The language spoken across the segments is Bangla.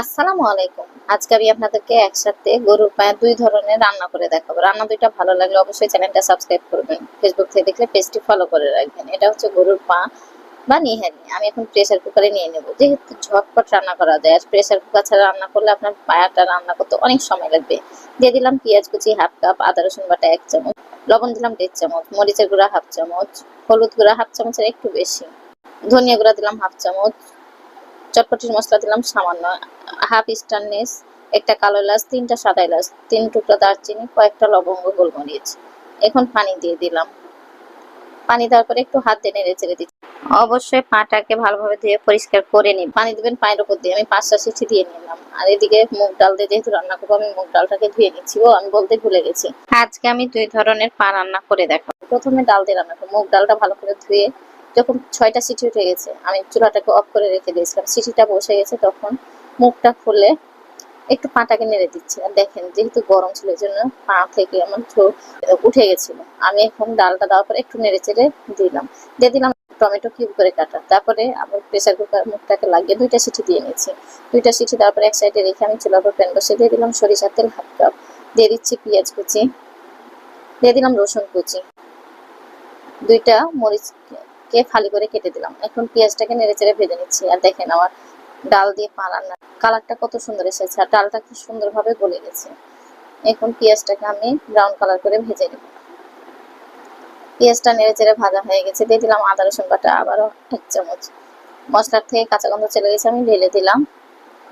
আসসালামু আলাইকুম। আজকে আমি আপনাদেরকে একসাথে গরুর পায়ে দুই ধরনের রান্না করে দেখাবো। রান্না দুইটা ভালো লাগলে অবশ্যই চ্যানেলটা সাবস্ক্রাইব করবেন। ফেসবুক থেকে দেখলে পেজটি ফলো করে রাখবেন। এটা হচ্ছে গরুর পা বা নিহারি। আমি এখন প্রেসার কুকারে নিয়ে নেব। যেহেতু ঝটপট রান্না করা যায়, আর প্রেসার কুকার ছাড়া রান্না করলে আপনার পায়াটা রান্না করতে অনেক সময় লাগবে। দিয়ে দিলাম পেঁয়াজ কুচি, হাফ কাপ আদা, রসুন বাটা, এক চামচ। লবণ দিলাম দেড় চামচ। মরিচের গুঁড়া, হাফ চামচ। হলুদ গুঁড়া, হাফ চামচের একটু বেশি। ধনিয়া গুঁড়া দিলাম হাফ চামচ। চটপটির মশলা দিলাম সামান্য হাফ স্টারনেস একটা কালো এলাচ, তিনটা সাদা এলাচ, তিন টুকরা দারচিনি, কয়েকটা লবঙ্গ, গোলমরিচ। এখন পানি দিয়ে দিলাম। পানি দেওয়ার পরে একটু হাত দিয়ে নেড়ে চেড়ে দিচ্ছি। অবশ্যই পাটাকে ভালোভাবে ধুয়ে পরিষ্কার করে নিই পানি দিবেন পায়ের উপর দিয়ে। আমি পাঁচটা সিটি দিয়ে নিলাম। আর এদিকে মুগ ডাল দিয়ে যেহেতু রান্না করব, আমি মুগ ডালটাকে ধুয়ে নিচ্ছি ও আমি বলতে ভুলে গেছি। আজকে আমি দুই ধরনের পা রান্না করে দেখাবো। প্রথমে ডাল দিয়ে রান্না করব মুগ ডালটা ভালো করে ধুয়ে যখন ছয়টা সিটি উঠে গেছে, আমি চুলাটাকে অফ করে রেখে দিয়েছিলাম। সিটিটা বসে গেছে তখন মুখটা খুলে একটু পাটাকে নেড়ে দিচ্ছি। আর দেখেন, যেহেতু গরম ছিল, এই জন্য পা থেকে আমার ঝোল উঠে গেছিল। আমি এখন ডালটা দেওয়ার পর একটু নেড়ে চেড়ে দিলাম। দিয়ে দিলাম টমেটো কিউব করে কাটা। তারপরে আবার প্রেসার কুকার মুখটাকে লাগিয়ে দুইটা সিটি দিয়ে নিয়েছি। দুইটা সিটি দেওয়ার পর এক সাইডে রেখে আমি চুলার পর প্যান বসে দিয়ে দিলাম সরিষার তেল হাফ কাপ দিয়ে দিচ্ছি পেঁয়াজ কুচি। দিয়ে দিলাম রসুন কুচি। দুইটা মরিচকে ফালি করে কেটে দিলাম। এখন পেঁয়াজটাকে নেড়ে চেড়ে ভেজে নিচ্ছি। আর দেখেন আমার ডাল দিয়ে পা রান্না কালারটা কত সুন্দর এসেছে আর ডালটা খুব সুন্দরভাবে গলে গেছে। এখন পেঁয়াজটাকে আমি ব্রাউন কালার করে ভেজে নেব। পেঁয়াজটা নেড়ে চেড়ে ভাজা হয়ে গেছে। দিয়ে দিলাম আদা, রসুন বাটা, আবারও এক চামচ। মশলার থেকে কাঁচা গন্ধ চলে গেছে, আমি ঢেলে দিলাম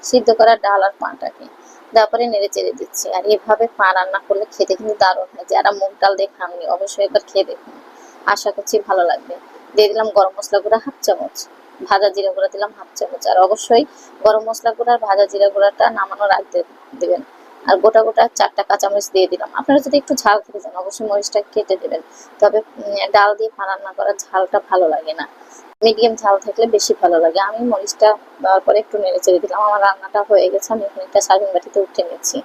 সিদ্ধ করা ডাল আর পাটাকে তারপরে নেড়ে চেড়ে দিচ্ছি। আর এভাবে পা রান্না করলে খেতে কিন্তু দারুণ হয়। যারা মুগ ডাল দিয়ে খাননি, অবশ্যই একবার খেয়ে দেখুন। আশা করছি ভালো লাগবে। দিয়ে দিলাম গরম মশলা গুঁড়া হাফ চামচ। ভাজা জিরা গুঁড়া দিলাম হাফ চামচ। আর অবশ্যই গরম মশলা গুঁড়া আর ভাজা জিরা গুঁড়াটা নামানোর আগে দেবেন। আর গোটা গোটা চারটা কাঁচামরিচ দিয়ে দিলাম। আপনারা যদি একটু ঝাল খেতে চান, অবশ্যই মরিচটা কেটে দেবেন। তবে ডাল দিয়ে রান্না করা ঝালটা ভালো লাগে না। মিডিয়াম ঝাল থাকলে বেশি ভালো লাগে। আমি মরিচটা দেওয়ার পরে একটু নেড়ে চেড়ে দিলাম। আমার রান্নাটা হয়ে গেছে। আমি এখন সার্ভিং বাটিতে উঠে নিচ্ছি।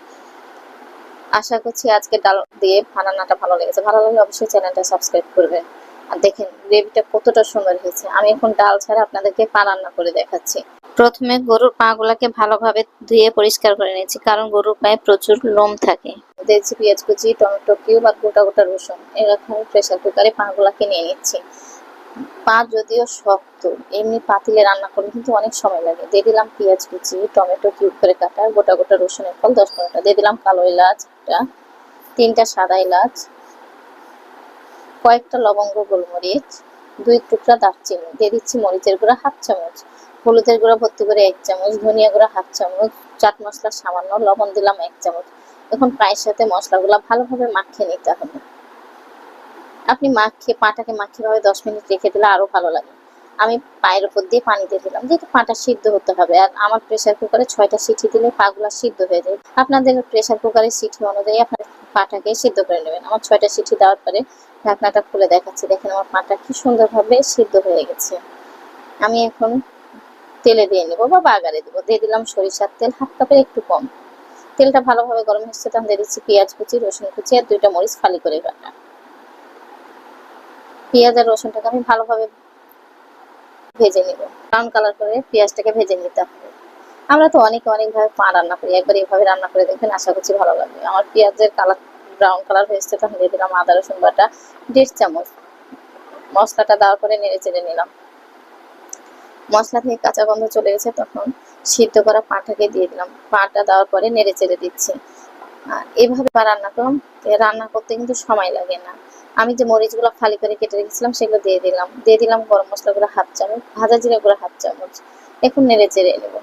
আশা করছি আজকে ডাল দিয়ে রান্নাটা ভালো লেগেছে। ভালো লাগলে অবশ্যই চ্যানেলটা সাবস্ক্রাইব করবেন। আর দেখেন, গ্রেভিটা কতটা সুন্দর হয়েছে। আমি এখন ডাল ছাড়া আপনাদেরকে পা রান্না করে দেখাচ্ছি। প্রথমে গরুর পা গুলাকে ভালোভাবে ধুয়ে পরিষ্কার করে নিয়েছি, কারণ গরুর পায়ে প্রচুর লোম থাকে। দিয়েছি পেঁয়াজ কুচি, টমেটো কিউব আর গোটা গোটা রসুন এরকম প্রেসার কুকারে পা গুলাকে নিয়ে নিচ্ছি। পা যদিও শক্ত, এমনি পাতিলে রান্না করলে কিন্তু অনেক সময় লাগে। দিয়ে দিলাম পেঁয়াজ কুচি, টমেটো কিউব করে কাটা, গোটা গোটা রসুনের ফল দশ পনেরোটা। দিয়ে দিলাম কালো এলাচ, একটা, তিনটা সাদা এলাচ কয়েকটা লবঙ্গ, গোলমরিচ, দুই টুকরা দারচিনি, দিয়ে দিচ্ছি মরিচের গুঁড়া হাফ চামচ। হলুদের গুঁড়া ভর্তি করে এক চামচ, ধনিয়া গুঁড়া হাফ চামচ, চাট মশলা সামান্য লবণ দিলাম এক চামচ। এখন পায়ের সাথে মশলাগুলো ভালোভাবে মাখিয়ে নিতে হবে। আপনি মাখিয়ে, পাটাকে মাখিয়ে ভাবে দশ মিনিট রেখে দিলে আরও ভালো লাগে। আমি পায়ের উপর দিয়ে পানি দিয়ে দিলাম, যেহেতু পাটা সিদ্ধ হতে হবে। আর আমার প্রেসার কুকারে ছয়টা সিটি দিলে পাগুলা সিদ্ধ হয়ে যায়। আপনাদের প্রেসার কুকারের সিটি অনুযায়ী আপনার পাটাকে সিদ্ধ করে নেবেন। আমার ছয়টা সিটি দেওয়ার পরে ঢাকনাটা খুলে দেখাচ্ছি। দেখেন আমার পাটা কি সুন্দরভাবে সিদ্ধ হয়ে গেছে। আমি এখন তেলে দিয়ে নেব বা বাগারে দেবো। দিয়ে দিলাম সরিষার তেল, হাফ কাপের একটু কম। তেলটা ভালোভাবে গরম হচ্ছে তখন দিয়ে দিচ্ছি পেঁয়াজ কুচি, রসুন কুচি আর দুইটা মরিচ ফালি করে কাটা পেঁয়াজ আর রসুনটাকে আমি ভালোভাবে ভেজে নিব। ব্রাউন কালার করে পেঁয়াজটাকে ভেজে নিতে হবে। আমরা তো অনেকে অনেকভাবে পা রান্না করি, একবার এইভাবে রান্না করে দেখবেন আশা করছি ভালো লাগবে। আমার পেঁয়াজের কালার ব্রাউন কালার হয়েছে তখন দিয়ে দিলাম আদা, রসুন বাটা, দেড় চামচ। মশলাটা দেওয়ার পরে নেড়ে চেড়ে নিলাম। মশলা থেকে কাঁচা গন্ধ চলে গেছে, তখন সিদ্ধ করা পাটাকে দিয়ে দিলাম। পাটা দেওয়ার পরে নেড়ে চেড়ে দিচ্ছি। আর এইভাবে পা রান্না করলাম রান্না করতে কিন্তু সময় লাগে না। আমি যে মরিচগুলো ফালি করে কেটে রেখেছিলাম, সেগুলো দিয়ে দিলাম। দিয়ে দিলাম গরম মশলাগুলো হাফ চামচ, ভাজা জিরা গুঁড়ো হাফ চামচ। এখন নেড়ে চেড়ে নেব।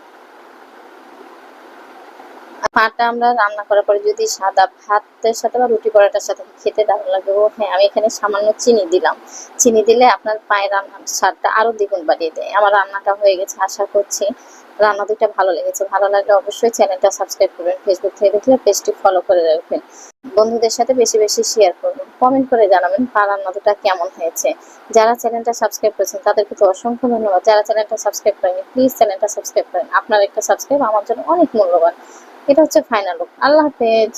পাটা আমরা রান্না করার পরে যদি সাদা ভাতের সাথে বা রুটি পরোটার সাথে খেতে দারুণ লাগবে ও হ্যাঁ আমি এখানে সামান্য চিনি দিলাম। চিনি দিলে আপনার পায়ের রান্নার স্বাদটা আরও দ্বিগুণ বাড়িয়ে দেয়। আমার রান্নাটা হয়ে গেছে, আশা করছি রান্না দুইটা ভালো লেগেছে। ভালো লাগলে অবশ্যই চ্যানেলটা সাবস্ক্রাইব করবেন ফেসবুক থেকে দেখলে পেজটি ফলো করে রাখবেন। বন্ধুদের সাথে বেশি বেশি শেয়ার করবেন কমেন্ট করে জানাবেন পা রান্না দুটা কেমন হয়েছে। যারা চ্যানেলটা সাবস্ক্রাইব করেছেন, তাদেরকে তো অসংখ্য ধন্যবাদ। যারা চ্যানেলটা সাবস্ক্রাইব করেনি প্লিজ চ্যানেলটা সাবস্ক্রাইব করেন। আপনার একটা সাবস্ক্রাইব আমার জন্য অনেক মূল্যবান। এটা হচ্ছে ফাইনাল লুক আল্লাহ হাফেজ।